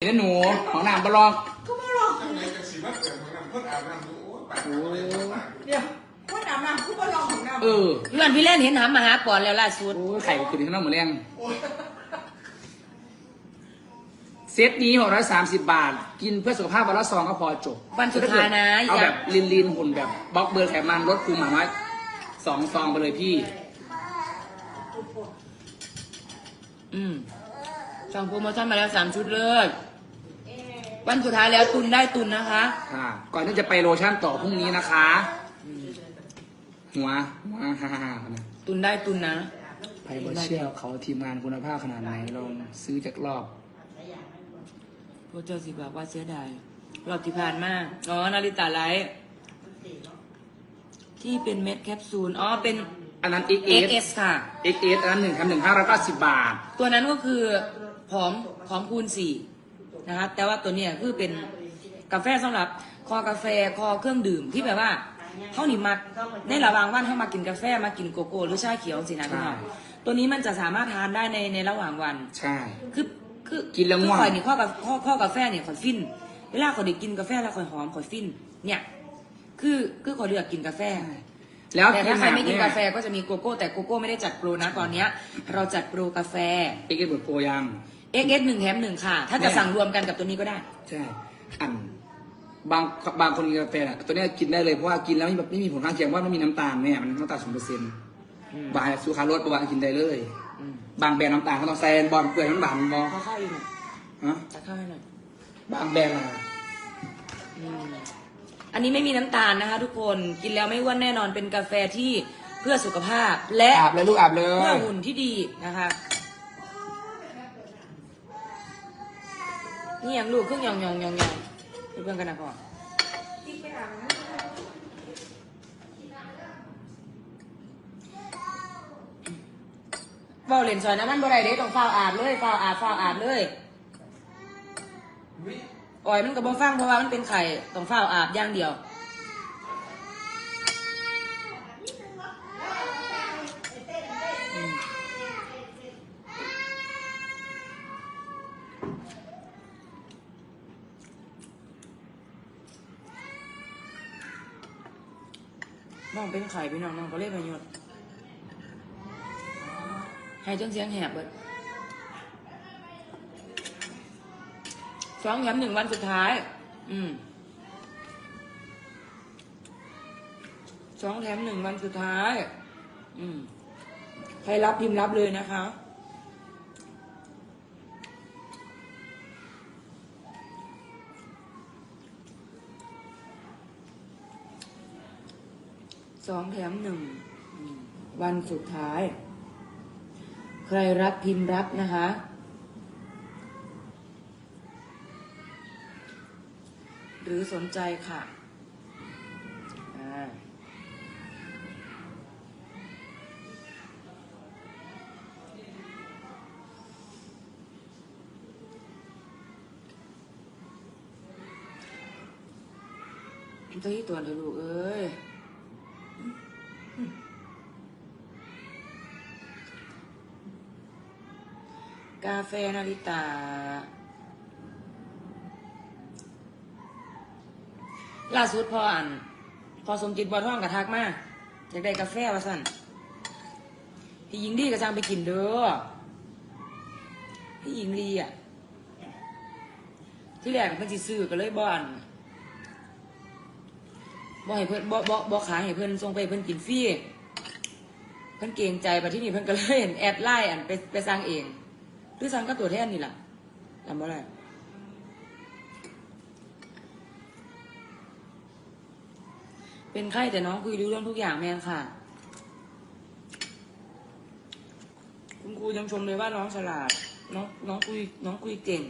เดี๋ยวหนูของน้ำบลอกก็ไม่หรอกข้างในจะสีมาเปิดของน้ำพ่นอาบน้ำดูโอ้ยปากโอ้เดี๋ยวคนอาบน้ำคือว่าลองของน้ำเออเพื่อนพี่เล่นเห็นหามมาหาก่อนแล้วล่าสุดโอ้ยไข่ขึ้นที่น้ำหมูแรงเซตนี้หกร้อยสามสิบบาท กินเพื่อสุขภาพวันละซองก็พอจบวันสุดท้ายนะเอาอแบยากบลีนลีนๆหุ่นแบบบล็อกเบอร์ไขมันลดภูมิหมาน้อยสองซองไปเลยพี่ อืม สั่งโปรโมชั่นมาแล้วสามชุดเลยวันสุดท้ายแล้วตุนได้ตุนนะคะ ค่ะ ก่อนที่จะไปโลชั่นต่อพรุ่งนี้นะคะ หัวหัวฮ่าฮ่าฮ่านะตุนได้ตุนนะไพบอเชื่อเขาทีมงานคุณภาพขนาดไหนลองซื้อจากรอบ พวกเจ้าสิบอกว่าเสียดายรอบที่ผ่านมาอ๋อนาริตาไลท์ที่เป็นเม็ดแคปซูล อ๋อ เป็นอันนั้น XS XS ค่ะ XS อันนั้นหนึ่งแถมหนึ่งห้าร้อยเก้าสิบบาท ตัวนั้นก็คือ ผอมผอมคูณสี่นะคะแต่ว่าตัวเนี้ยคือเป็นกาแฟสำหรับคอกาแฟคอเครื่องดื่มที่แบบว่าเขาหนีมักในระหว่างวันเขามากินกาแฟมากินโกโก้หรือชาเขียวสินะพี่น้องใช่ตัวนี้มันจะสามารถทานได้ในในระหว่างวัน ใช่ คือคือกินแล้วง่วงคือข่อยนี่ข้อกาข้อข้อกาแฟเนี่ยข่อยฟิน เวลาข่อยได้กินกาแฟแล้วข่อยหอมข่อยฟิน เนี่ย คือคือข่อยเลือกกินกาแฟ แล้วแต่ถ้าใครไม่กินเยกาแฟก็จะมีโกโก้แต่โกโก้ไม่ได้จัดโปรนะตอนเนี้ย เราจัดโปรกาแฟ XS เปิดโปรยัง XS หนึ่งแถมหนึ่งค่ะ ถ้าจะเนี่ยสั่งรวมกันกับตัวนี้ก็ได้ ใช่อันบางบางคนกินกาแฟน่ะตัวเนี้ยกินได้เลยเพราะว่ากินแล้วไม่แบบไม่มีผลข้างเคียงว่าไม่มีน้ำตาลเนี่ยมันน้ำตาลศูนเปอร์เซ็นต์บางสุขารสประวัติกินได้เลยอืมบางแบรนด์น้ำตาลเขาต้องใส่บอลเปลือยมันบานบอขอข้าวอีกหน่อยฮะจัดข้าวให้หน่อยบางแบรนด์อะอืมอันนี้ไม่มีน้ำตาลนะคะ ทุกคนกินแล้วไม่อ้วนแน่นอนเป็นกาแฟที่เพื่อสุขภาพและอาบเลยลูกอาบเลเพื่อยหุ่นที่ดีนะคะ นี่ยังลูกเครื่องยองยองยองยองไปเพื่อนกันนะพ่อเบาเหรียญซอยนะมันบ่ได้เด้ต้องฝ้าวอาบเลยฝ้าวอาบฝ้าวอาบเลยอ่อยมันก็บ่ฟังเพราะว่ามันเป็นไข่ต้องฝ้าวอาบอย่างเดียว น้องเป็นไข่พี่น้องน้องก็เล่นประโยชน์ให้จนเสียงแหบเลยสองแถมหนึ่งวันสุดท้าย อืมสองแถมหนึ่งวันสุดท้าย อืมใครรับพิมพ์รับเลยนะคะ สองแถมหนึ่งวันสุดท้าย ใครรับพิมพ์รับนะคะ หรือสนใจค่ะตัวที่ตัวเลยลูกเอ้ย กาแฟนาริตา ล่าสุดพออ่านพอสมจิตบอท่องกับทักมาอยากได้กาแฟว่าสั่นพี่หญิงดีก็จังไปกินเด้อพี่หญิงดีอะ ที่แรกมันสิซื้อก็เลยบอน บ่ให้เพิ่นบ่บ่บ่ขายให้เพิ่นส่งไปเพิ่อนกินฟรีเพิ่อนเกรงใจไปที่นี่เพิ่อนก็เลยเห็นแอดไลน์อันไปไปสั่งเองหรือสั่งก็ตัวแทนนี่แหละจำบ่ได้เป็นไข้แต่น้องคุยรู้เรื่องทุกอย่างแม่ค่ะ คุณครูยังชมเลยว่าน้องฉลาด น้องน้องคุยน้องคุยเก่ง